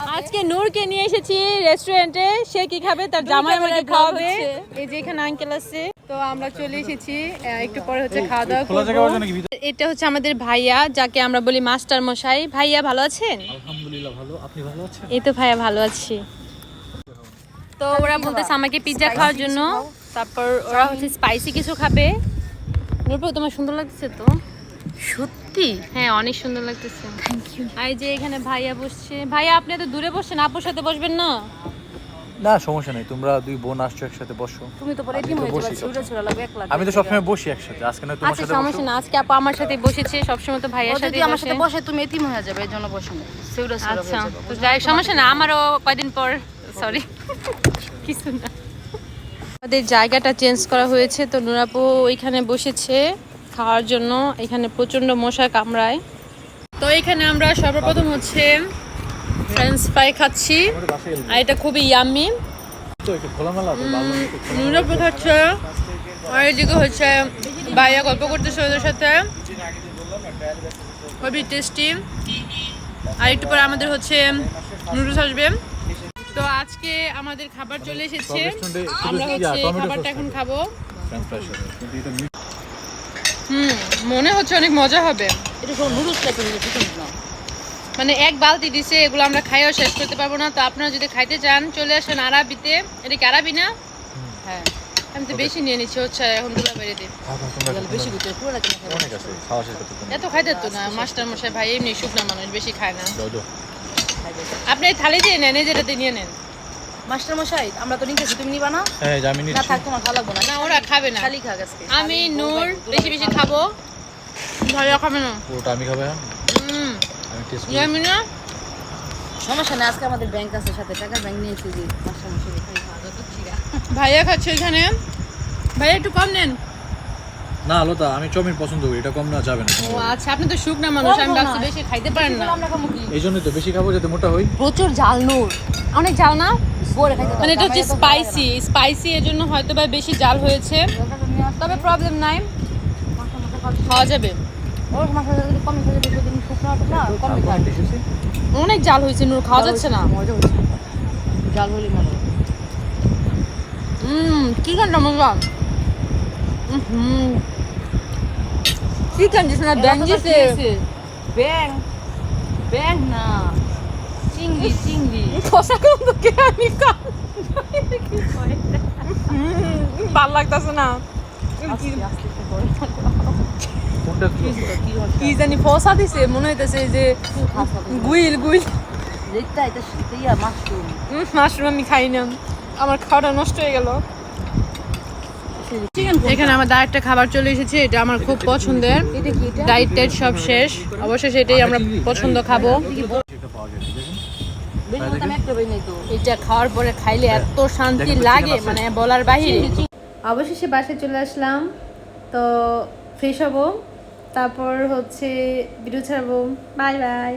আজকে নূরকে নিয়ে এসেছি রেস্টুরেন্টে সে কি খাবে? তার জামাই আমাকে খাওয়াবে। এই যে এখানে আঙ্কেল আছে। তো আমরা চলে এসেছি একটু পরে হচ্ছে খাওয়া দাওয়া করব? এটা হচ্ছে আমাদের ভাইয়া যাকে আমরা বলি মাস্টার মশাই। ভাইয়া ভালো আছেন? আলহামদুলিল্লাহ ভালো। আপনি ভালো আছেন? এই তো ভাইয়া ভালো আছি। তো ওরা বলতেছে আমাকে পিৎজা খাওয়ার জন্য। তারপর ওরা হচ্ছে স্পাইসি কিছু খাবে। নূরপুর তোমার সুন্দর লাগছে তো? সত্যি হ্যাঁ অনেক সুন্দর লাগতেছে। থ্যাংক ইউ আর যে এখানে ভাইয়া বসছে। ভাইয়া আপনি এত দূরে বসছেন আপুর সাথে বসবেন না? না সমস্যা নেই। তোমরা দুই বোন আসছো একসাথে বসো। তুমি তো পরে টিম তো হয়ে যাবে ছুটে ছুটে লাগবে এক লাখ আমি তো সবসময় বসি একসাথে। আজকে নয় তোমার আচ্ছা সাথে সমস্যা না আজকে আপু আমার সাথে বসেছে সবসময় তো ভাইয়ের সাথে যদি আমার সাথে বসে তুমি এতিম হয়ে যাবে এই জন্য বসে না। সেউরা সেউরা আচ্ছা তো যাই সমস্যা না আমারও কয়দিন পর সরি কিছু না। আমাদের জায়গাটা চেঞ্জ করা হয়েছে তো নুরাপু ওইখানে বসেছে। খাওয়ার জন্য এখানে প্রচণ্ড মশা কামড়ায়। তো এখানে আমরা সর্বপ্রথম হচ্ছে ফ্রেঞ্চ ফ্রাই খাচ্ছি। আর এটা খুবই ইয়ামি খাচ্ছে আর এদিকে হচ্ছে গল্প করতেছে ওদের সাথে। খুবই টেস্টি আর একটু পরে আমাদের হচ্ছে নুডলস আসবে। তো আজকে আমাদের খাবার চলে এসেছে। আমরা হচ্ছে খাবারটা এখন। খাব। হুম মনে হচ্ছে অনেক মজা হবে। এটা সব নুডলস টাইপের চিকেন না মানে এক বালতি দিছে এগুলো আমরা খাইও শেষ করতে পারব না। তো আপনারা যদি খাইতে চান চলে আসেন আরাবিতে। এটা কি আরাবি না? হ্যাঁ আমি তো বেশি নিয়ে নিচ্ছি হচ্ছে এখন দুলা বেড়ে দিই। তাহলে খাও, বেশি তোমরা পুরো লাগে না খাও। অনেক আছে খাওয়া শেষ করতে তোমরা। এত খাইতে তো না মাস্টার মশাই ভাই এমনি শুকনা মানুষ বেশি খায় না। দাও, দাও। আপনি থালি দিয়ে নেন এই যেটাতে নিয়ে নেন। মাস্টার মশাই আমরা তো নিতেছি তুমি নিবা না? হ্যাঁ আমি না থাক তোমার ভালো লাগবে না। না ওরা খাবে না। খালি আজকে। আমি নূর বেশি বেশি খাব। ভাইয়া খাবে না। পুরোটা আমি খাবে হ্যাঁ? হুম। আমি টেস্ট করি। ইয়ামি না সমস্যা নেই আজকে আমাদের ব্যাংক আছে সাথে টাকা ব্যাংক নিয়েছি যে মাস্টার মশাই। ভাইয়া খাচ্ছে এখানে। ভাইয়া একটু কম নেন। না আলোতা আমি চাউমিন পছন্দ করি এটা কম না যাবে না। ও আচ্ছা আপনি তো শুকনা মানুষ আমি ভাবছি বেশি খাইতে পারেন না। আমরা কি? এই জন্যই তো বেশি খাব যাতে মোটা হই। প্রচুর ঝাল নূর। অনেক জাল না? মানে এটা হচ্ছে স্পাইসি স্পাইসি এর জন্য হয়তো বা বেশি জাল হয়েছে। তবে প্রবলেম নাই। খাওয়া যাবে। অনেক জাল হয়েছে নূর খাওয়া যাচ্ছে না? জাল হলে মজা হুম চিকেনটা মজা? হুম। চিকেন দিছে না ব্যাং দিছে? ব্যাং ব্যাং না চিংড়ি চিংড়ি কষা কম তো কে আমি খাম ভালো লাগতেছে না আস্তে আস্তে একটু করে। কোনটা কি কি হচ্ছে? কি জানি ফসা দিছে মনে হইতেছে যে। গুইল গুইল মাশরুম আমি খাই না আমার খাওয়াটা নষ্ট হয়ে গেল. এখানে আমার একটা খাবার চলে এসেছে। এটা আমার খুব পছন্দের। ডাইট টাইট সব শেষ। অবশ্যই সেটাই আমরা পছন্দ খাব সেটা পাওয়া যায় দেখুন বেশি মতো আমি একটা বই নাই তো এটা খাওয়ার পরে খাইলে এত শান্তি লাগে মানে বলার বাহিরে। অবশেষে বাসায় চলে আসলাম। তো ফ্রেশ হব। তারপর হচ্ছে বিরু ছাড়বো। Bye bye.